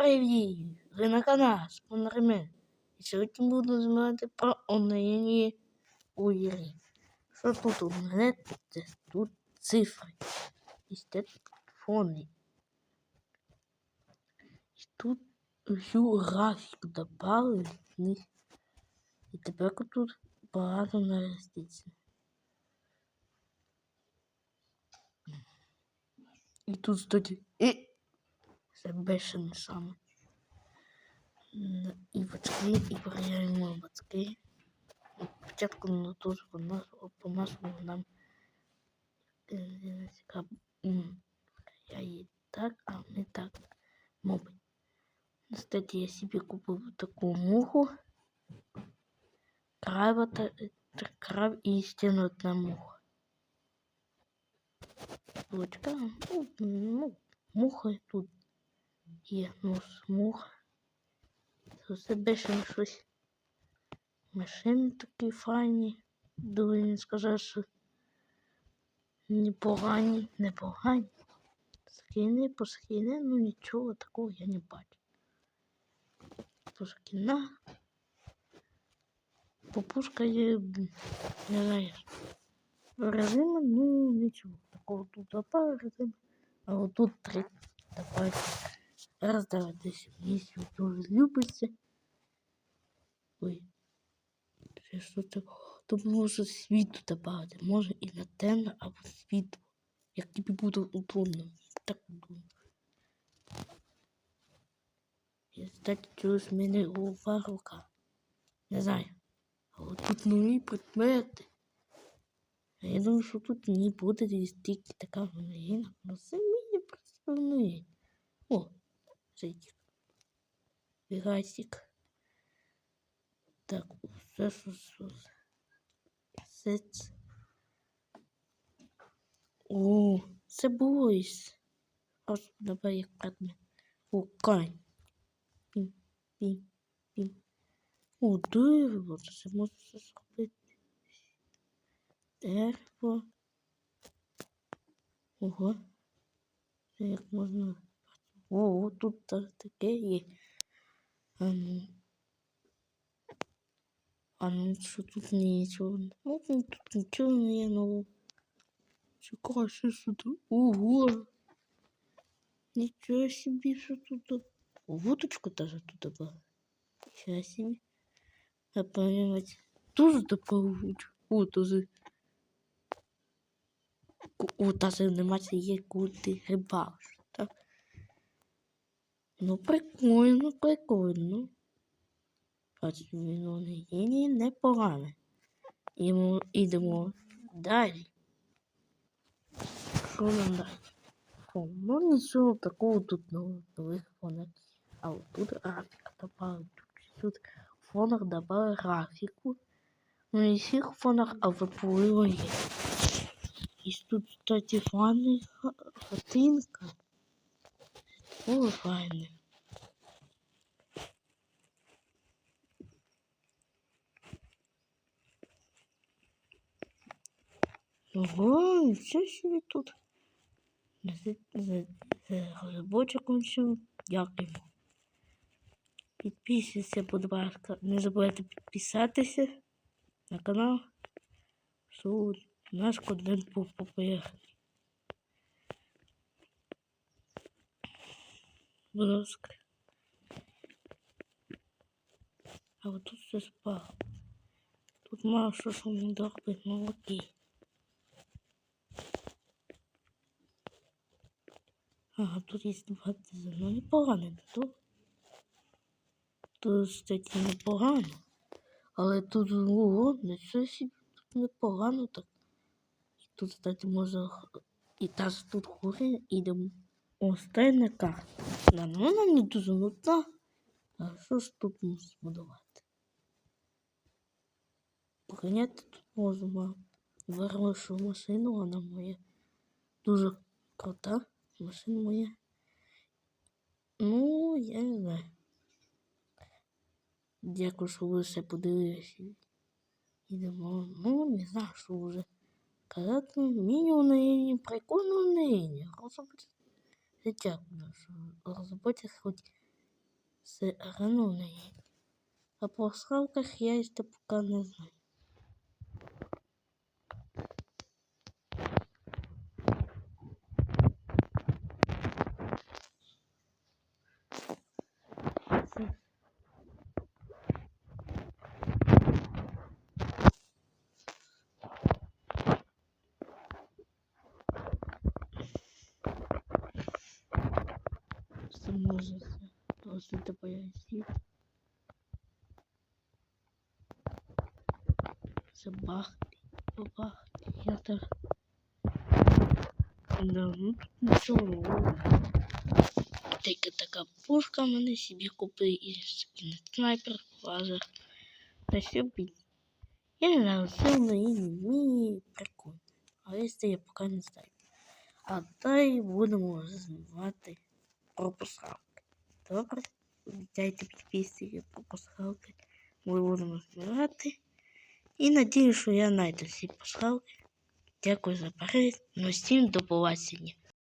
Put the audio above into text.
Привіт! Ви на каналі Спонремен. І сьогодні буду знімати про онлайні у ігрі. Що тут у мене? Це тут цифри. І це фони. І тут всю графіку добавили вниз. І тепер тут багато нароститься. І тут, кстати, це бешене саме. Н- І батьки, і перевіряємо батьки. Ну, Спочатку ну, теж по нас, по нашому нам е, цікаво. М, Я її так, а не так. Мабуть. Кстати, я собі купив таку муху. Краба та е, тр- краб і ще одна муха. Булочка, ну, ну, муха тут є, ну, муха. Це все більше щось. Машини такі файні. Дуже не сказати, що непогані, непогані. Скини по скини, ну нічого такого я не бачу. По скина. Попушка є, не знаю. Резина, ну нічого. Такого тут запара резина. А от тут три. Давайте. Раз, давай, десь вниз, дуже любиться. Ой. Це що? То може світу добавити. Може і на темно, або світло. Як тобі буде удобно. Так думаю. І кстати, чогось в мене голова рука. Не знаю. А от тут нові предмети. А я думаю, що тут не буде стільки така новина. Ну це мені представляє. О, зайдик. Вігасик. Так, все, що, що. Сець. О, це бойс. Ось давай як предмет. О, кань. Пім, пім, пім. О, дерево, це можна все зробити. Дерево. Ого. Це як можна. О, тут та- таке є. А ну. А ну що тут нічого? Ну тут нічого не є нового. Чекай, що тут? Ого! Нічого собі, що тут. Вудочку даже тут добавили. Нічого собі. А понимаете, тоже добавили. О, тоже. О, даже анімація є, рибалиш, так? Ну, прикольно, прикольно. Бачу, воно не є ні непогане. Йому ідемо далі. Що нам далі? О, ну нічого такого тут нового нових фонах. А от тут графіка добавили. Тут, в фонах добавили графіку. Ну не всіх фонах, а в Apple є. І тут, кстати, ха- хатинка. О, файна. Ого, нічого собі тут. За, за, за розробочок кончив. Дякуємо. Підписуйтесь, будь ласка. Не забувайте підписатися на канал. Що наш контент був популярний. Будь. А от тут все спало. Тут мало що що не добре, ну окей. Ага, тут є два дизайни. Ну, непогано, тут. Тут, кстати, непогано. Але тут ого, нічого собі тут непогано так. І тут, кстати, можна і та тут хуже ідемо. Остання карта. Да, ну вона не дуже нудна. А що ж тут можна збудувати? Поганяти тут можна. Вирвавши машину, вона моя. Дуже крута. Машина моя. Ну, я не знаю. Дякую, що ви все подивилися. Ідемо. Ну, не знаю, що вже казати. Мінімум на прикольно на Розробити життя. Розробити хоч з ранунеї. А по схавках я ще поки не знаю. Це може це просто пояснити. Це бахти, побахти. Я так. Да, ну тут нічого нового. Тільки така пушка в мене собі купив і скин снайпер, лазер. Та ще бій. Я не знаю, сильно і не вмію, прикольно. Але це я поки не знаю. А далі будемо знімати Про. Добре? Дайте підписки про пасхалки. Ми будемо збирати. І надію, що я знайду всі пасхалки. Дякую за перегляд. Ну всім до побачення.